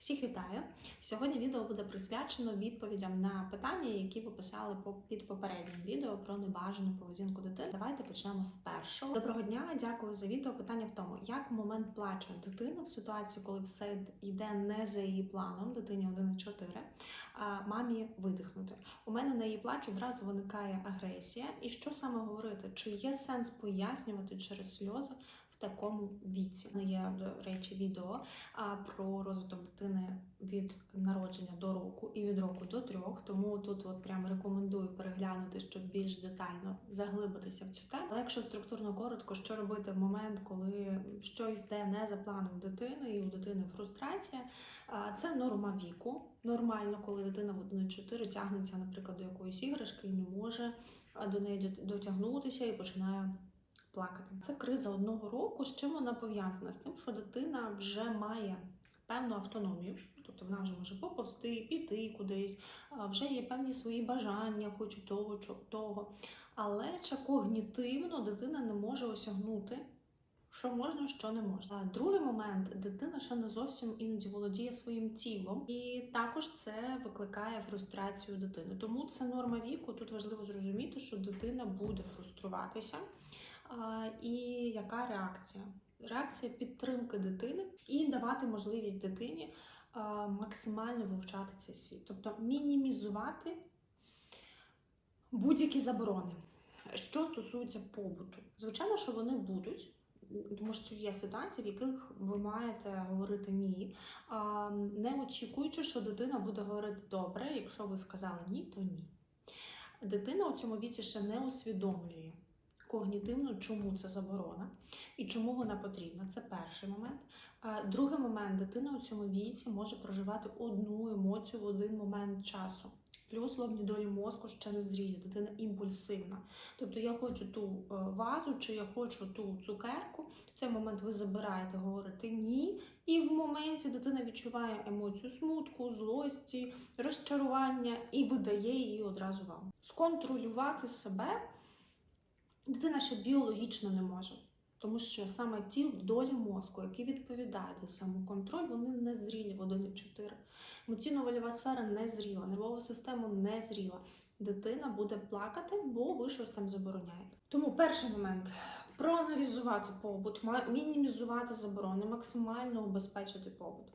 Всіх вітаю! Сьогодні відео буде присвячено відповідям на питання, які ви писали під попереднім відео про небажану поведінку дитини. Давайте почнемо з першого. Доброго дня, дякую за відео. Питання в тому, як в момент плачу дитини в ситуації, коли все йде не за її планом, дитині 1,4, а мамі видихнути. У мене на її плач одразу виникає агресія. І що саме говорити? Чи є сенс пояснювати через сльози? Такому віці Ну, є до речі відео про розвиток дитини від народження до року і від року до трьох. Тому тут от прям рекомендую переглянути, щоб більш детально заглибитися в цю тему. Але якщо структурно коротко, що робити в момент, коли щось йде не за планом дитини, і у дитини фрустрація, це норма віку. Нормально, коли дитина в 1,4 тягнеться, наприклад, до якоїсь іграшки і не може до неї дотягнутися і починає плакати. Це криза одного року. З чим вона пов'язана? З тим, що дитина вже має певну автономію, тобто вона вже може поповзти, піти кудись, вже є певні свої бажання, хочу того, того. Але чи когнітивно дитина не може осягнути. Що можна, що не можна. Другий момент дитина ще не зовсім іноді володіє своїм тілом, і також це викликає фрустрацію дитини. Тому це норма віку. Тут важливо зрозуміти, що дитина буде фруструватися. І яка реакція? Реакція підтримки дитини і давати можливість дитині максимально вивчати цей світ, тобто мінімізувати будь-які заборони. Що стосується побуту, звичайно, що вони будуть. Тому що є ситуації, в яких ви маєте говорити ні, не очікуючи, що дитина буде говорити добре. Якщо ви сказали ні, то ні. Дитина у цьому віці ще не усвідомлює когнітивно, чому це заборона і чому вона потрібна. Це перший момент. А другий момент дитина у цьому віці може проживати одну емоцію в один момент часу. Плюс лобні долі мозку ще не зрілі, дитина імпульсивна. Тобто я хочу ту е, вазу, чи я хочу ту цукерку. В цей момент ви забираєте, говорите ні. І в моменті дитина відчуває емоцію смутку, злості, розчарування і видає її одразу вам. Сконтролювати себе дитина ще біологічно не може. Тому що саме ті долі мозку, які відповідають за самоконтроль, вони не зрілі в 1,4. Емоційно-вольова сфера не зріла, нервова система не зріла. Дитина буде плакати, бо ви щось там забороняєте. Тому перший момент проаналізувати побут, мінімізувати заборони, максимально убезпечити побут.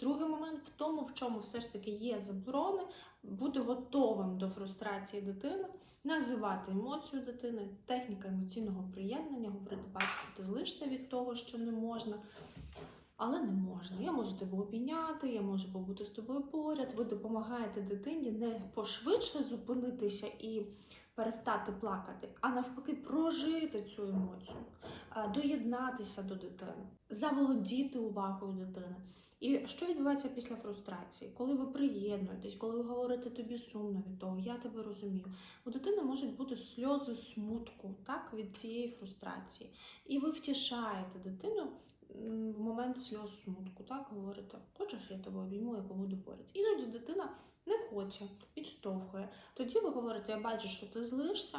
Другий момент в тому, в чому все ж таки є заборони, бути готовим до фрустрації дитини, називати емоцію дитини, техніка емоційного приєднання, говорити, бачу, ти злишся від того, що не можна. Але не можна. Я можу тебе обійняти, я можу побути з тобою поряд. Ви допомагаєте дитині не пошвидше зупинитися і перестати плакати, а навпаки, прожити цю емоцію, доєднатися до дитини, заволодіти увагою дитини. І що відбувається після фрустрації? Коли ви приєднуєтесь, коли ви говорите тобі сумно від того, я тебе розумію. У дитини можуть бути сльози смутку так, від цієї фрустрації. І ви втішаєте дитину в момент сльоз смутку, так говорите, хочеш, я тебе обійму, я побуду поряд. Іноді дитина не хоче, відштовхує. Тоді ви говорите, я бачу, що ти злишся.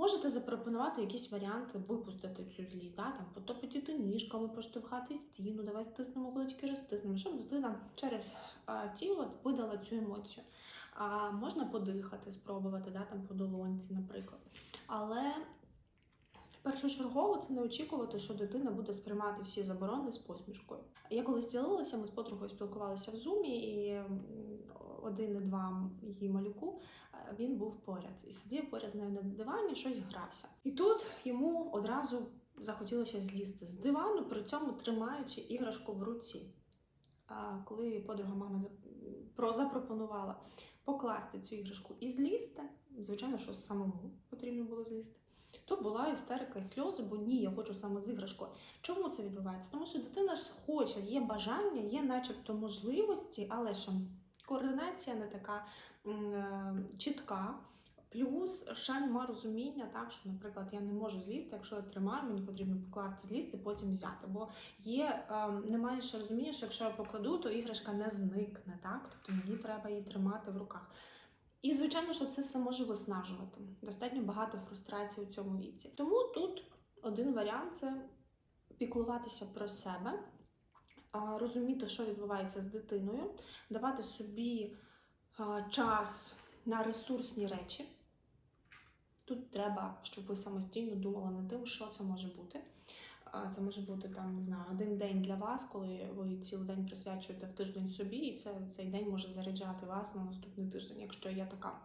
Можете запропонувати якісь варіанти випустити цю злість, да? там, потопотіти ніжками, поштовхати стіну, давай стиснемо кулачки, розтиснемо, щоб дитина через а, тіло видала цю емоцію. А, можна подихати, спробувати, да? там, по долонці, наприклад. Але першочергово це не очікувати, що дитина буде сприймати всі заборони з посмішкою. Я колись ділилася, ми з подругою спілкувалися в зумі, і м, один і два її малюку е, він був поряд і сидів поряд з нею на дивані, щось грався. І тут йому одразу захотілося злізти з дивану, при цьому тримаючи іграшку в руці. А коли подруга мами запропонувала покласти цю іграшку і злізти, звичайно, що самому потрібно було злізти. То була істерика і сльози, бо ні, я хочу саме з іграшкою. Чому це відбувається? Тому що дитина ж хоче, є бажання, є начебто можливості, але ж координація не така е, чітка. Плюс ще нема розуміння, так що, наприклад, я не можу злізти, якщо я тримаю, мені потрібно покласти злізти, потім взяти. Бо є е, немає ще розуміння, що якщо я покладу, то іграшка не зникне, так? Тобто мені треба її тримати в руках. І звичайно, що це все може виснажувати. Достатньо багато фрустрації у цьому віці. Тому тут один варіант це піклуватися про себе розуміти, що відбувається з дитиною, давати собі час на ресурсні речі. Тут треба, щоб ви самостійно думали над тим, що це може бути. Це може бути там, не знаю, один день для вас, коли ви цілий день присвячуєте в тиждень собі, і це цей день може заряджати вас на наступний тиждень, якщо є така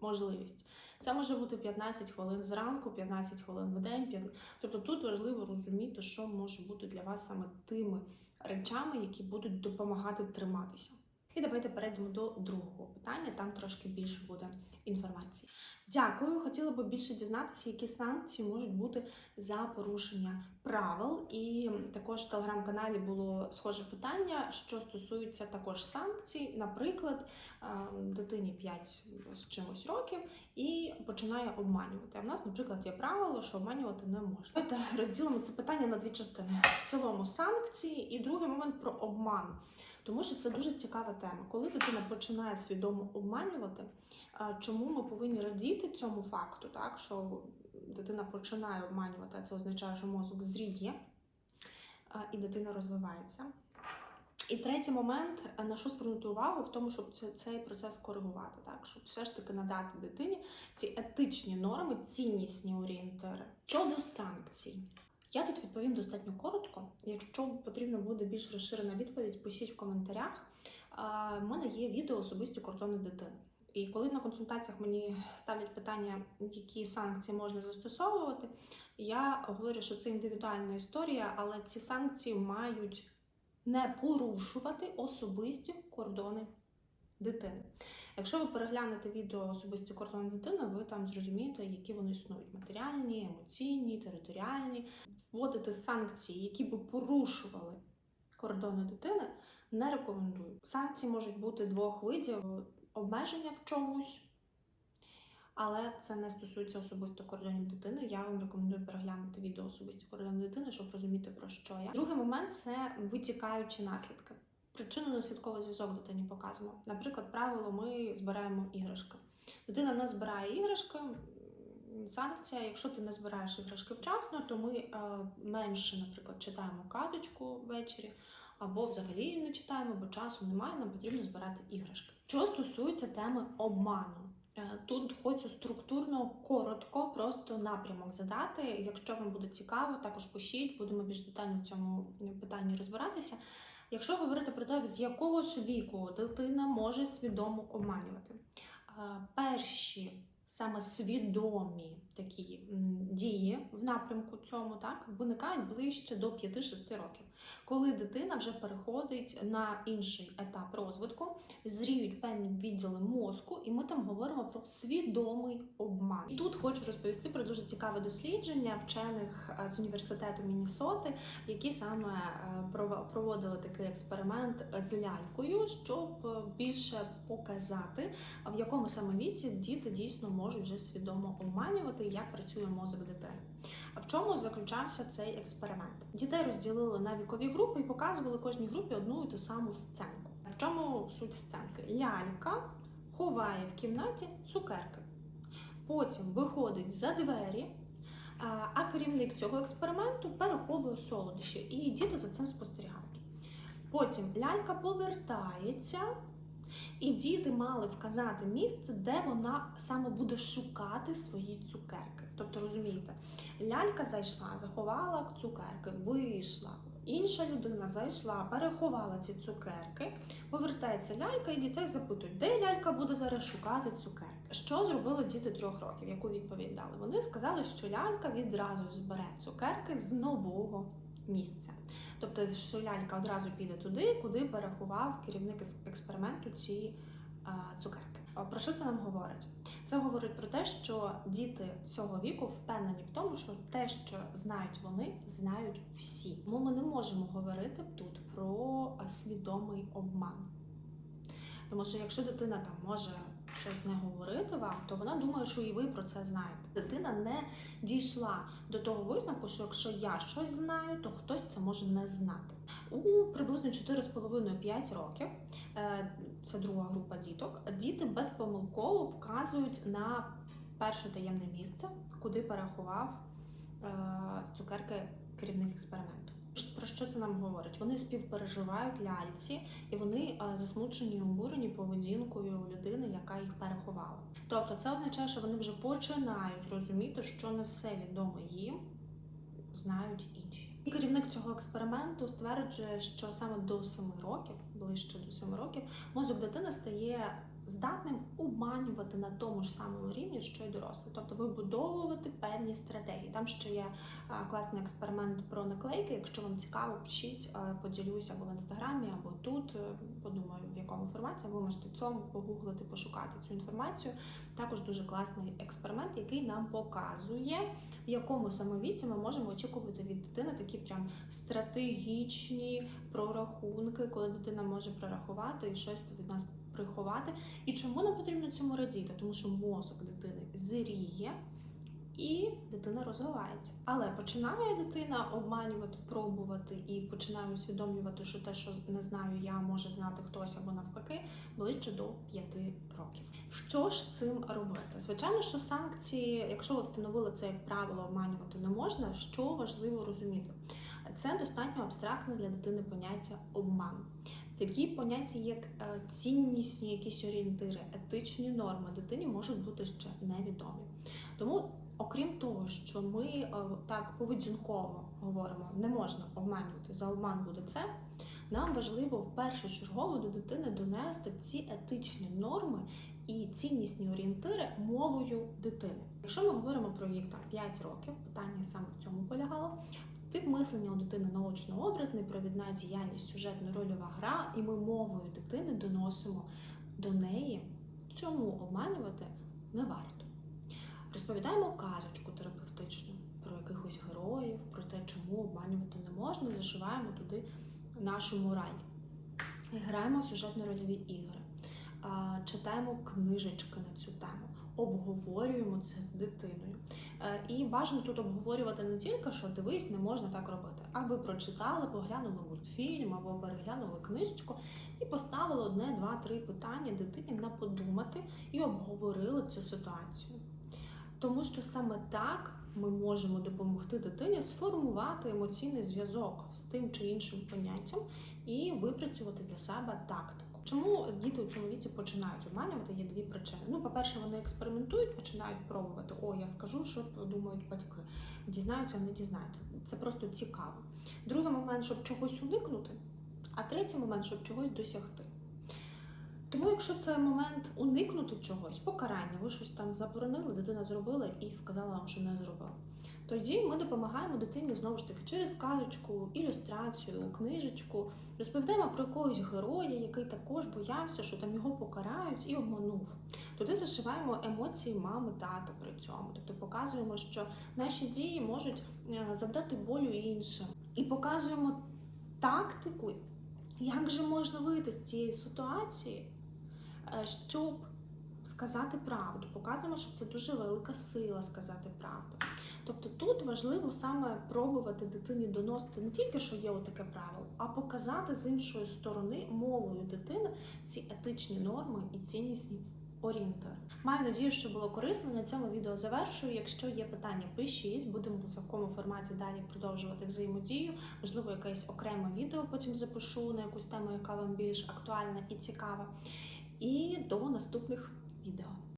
можливість. Це може бути 15 хвилин зранку, 15 хвилин в день. 5... Тобто тут важливо розуміти, що може бути для вас саме тими речами, які будуть допомагати триматися. І давайте перейдемо до другого питання, там трошки більше буде інформації. Дякую. Хотіла би більше дізнатися, які санкції можуть бути за порушення правил. І також в телеграм-каналі було схоже питання, що стосується також санкцій. Наприклад, е, дитині 5 з чимось років і починає обманювати. А в нас, наприклад, є правило, що обманювати не можна. Давайте розділимо це питання на дві частини: в цілому санкції, і другий момент про обман. Тому що це дуже цікава тема. Коли дитина починає свідомо обманювати, чому ми повинні радіти цьому факту, так що дитина починає обманювати, а це означає, що мозок зріє і дитина розвивається. І третій момент, на що звернути увагу, в тому, щоб цей процес коригувати, так щоб все ж таки надати дитині ці етичні норми, ціннісні орієнтири. Щодо санкцій, я тут відповім достатньо коротко. Якщо потрібно буде більш розширена відповідь, пишіть в коментарях. В мене є відео особисті кордони дитини. І коли на консультаціях мені ставлять питання, які санкції можна застосовувати, я говорю, що це індивідуальна історія, але ці санкції мають не порушувати особисті кордони дитини. Якщо ви переглянете відео особисті кордони дитини, ви там зрозумієте, які вони існують: матеріальні, емоційні, територіальні. Вводити санкції, які би порушували кордони дитини, не рекомендую. Санкції можуть бути двох видів: обмеження в чомусь. Але це не стосується особисто кордонів дитини. Я вам рекомендую переглянути відео особисті кордони дитини, щоб розуміти про що я. Другий момент це витікаючі наслідки. Причинно-наслідковий зв'язок дитині показуємо. Наприклад, правило, ми збираємо іграшки. Дитина не збирає іграшки. Санкція, якщо ти не збираєш іграшки вчасно, то ми е, менше, наприклад, читаємо казочку ввечері, або взагалі не читаємо, бо часу немає, нам потрібно збирати іграшки. Що стосується теми обману, Е, Тут хочу структурно, коротко, просто напрямок задати. Якщо вам буде цікаво, також пишіть, будемо більш детально в цьому питанні розбиратися. Якщо говорити про те, з якого ж віку дитина може свідомо обманювати, перші саме свідомі такі дії в напрямку цьому так виникають ближче до 5-6 років, коли дитина вже переходить на інший етап розвитку, зріють певні відділи мозку, і ми там говоримо про свідомий обман. І тут хочу розповісти про дуже цікаве дослідження вчених е, з університету Міннесоти, які саме е, проводили такий експеримент з лялькою, щоб е, більше показати, в якому саме віці діти дійсно можуть вже свідомо обманювати, як працює мозок дитини. А в чому заключався цей експеримент? Дітей розділили на вікові групи і показували кожній групі одну і ту саму сценку. В чому суть сценки? Лялька ховає в кімнаті цукерки. Потім виходить за двері, а керівник цього експерименту переховує солодощі, і діти за цим спостерігають. Потім лялька повертається, і діти мали вказати місце, де вона саме буде шукати свої цукерки. Тобто, розумієте, лялька зайшла, заховала цукерки, вийшла. Інша людина зайшла, переховала ці цукерки, повертається лялька, і дітей запитують, де лялька буде зараз шукати цукерки. Що зробили діти трьох років? Яку відповідь дали? Вони сказали, що лялька відразу збере цукерки з нового місця. Тобто, що лялька одразу піде туди, куди переховав керівник експерименту ці а, цукерки. Про що це нам говорить? Це говорить про те, що діти цього віку впевнені в тому, що те, що знають вони, знають всі. Тому ми не можемо говорити тут про свідомий обман. Тому що якщо дитина там може щось не говорити вам, то вона думає, що і ви про це знаєте. Дитина не дійшла до того висновку, що якщо я щось знаю, то хтось це може не знати. У приблизно 4,5-5 років е, це друга група діток. Діти безпомилково вказують на перше таємне місце, куди переховав е, цукерки керівник експерименту. Про що це нам говорить? Вони співпереживають ляльці, і вони е, засмучені обурені поведінкою людини, яка їх переховала. Тобто, це означає, що вони вже починають розуміти, що не все відомо їм, знають інші. І керівник цього експерименту стверджує, що саме до 7 років, ближче до 7 років, мозок дитини стає здатним обманювати на тому ж самому рівні, що й дорослий, тобто вибудовувати певні стратегії. Там ще є класний експеримент про наклейки. Якщо вам цікаво, пишіть, а, поділюсь або в інстаграмі, або тут. е, Подумаю, в якому форматі ви можете цьому погуглити, пошукати цю інформацію. Також дуже класний експеримент, який нам показує, в якому саме віці ми можемо очікувати від дитини такі прям стратегічні прорахунки, коли дитина може прорахувати і щось від нас приховати. І чому нам потрібно цьому радіти? Тому що мозок дитини зріє. І дитина розвивається. Але починає дитина обманювати, пробувати і починає усвідомлювати, що те, що не знаю, я може знати хтось або навпаки, ближче до 5 років. Що ж цим робити? Звичайно, що санкції, якщо ви встановили це як правило, обманювати не можна. Що важливо розуміти? Це достатньо абстрактне для дитини поняття обману. Такі поняття, як е, ціннісні якісь орієнтири, етичні норми дитині можуть бути ще невідомі. Тому, окрім того, що ми е, так поведінково говоримо, не можна обманювати, за обман буде це. Нам важливо в першу чергу до дитини донести ці етичні норми і ціннісні орієнтири мовою дитини. Якщо ми говоримо про вік там 5 років, питання саме в цьому полягало. Мислення у дитини наочно-образний, провідна діяльність, сюжетно-рольова гра, і ми мовою дитини доносимо до неї, чому обманювати не варто. Розповідаємо казочку терапевтичну про якихось героїв, про те, чому обманювати не можна, зашиваємо туди нашу мораль. Граємо сюжетно-рольові ігри, читаємо книжечки на цю тему, обговорюємо це з дитиною. Е, І бажано тут обговорювати не тільки, що дивись, не можна так робити, а ви прочитали, поглянули мультфільм або переглянули книжечку і поставили одне, два, три питання дитині на подумати і обговорили цю ситуацію. Тому що саме так ми можемо допомогти дитині сформувати емоційний зв'язок з тим чи іншим поняттям і випрацювати для себе тактику. Чому діти у цьому віці починають обманювати? Є дві причини. Ну, по-перше, вони експериментують, починають пробувати. О, я скажу, що подумають батьки. Дізнаються, не дізнаються. Це просто цікаво. Другий момент, щоб чогось уникнути, а третій момент, щоб чогось досягти. Тому, якщо це момент уникнути чогось, покарання, ви щось там заборонили, дитина зробила і сказала вам, що не зробила. Тоді ми допомагаємо дитині знову ж таки через казочку, ілюстрацію, книжечку, розповідаємо про якогось героя, який також боявся, що там його покарають і обманув. Туди зашиваємо емоції мами, тата при цьому. Тобто показуємо, що наші дії можуть е, завдати болю іншим. І показуємо тактику, як же можна вийти з цієї ситуації, е, щоб сказати правду. Показуємо, що це дуже велика сила сказати правду. Тобто тут важливо саме пробувати дитині доносити не тільки, що є таке правило, а показати з іншої сторони мовою дитини ці етичні норми і ціннісні орієнтири. Маю надію, що було корисно. На цьому відео завершую. Якщо є питання, пишіть, будемо в такому форматі далі продовжувати взаємодію. Можливо, якесь окреме відео потім запишу на якусь тему, яка вам більш актуальна і цікава. І до наступних відео.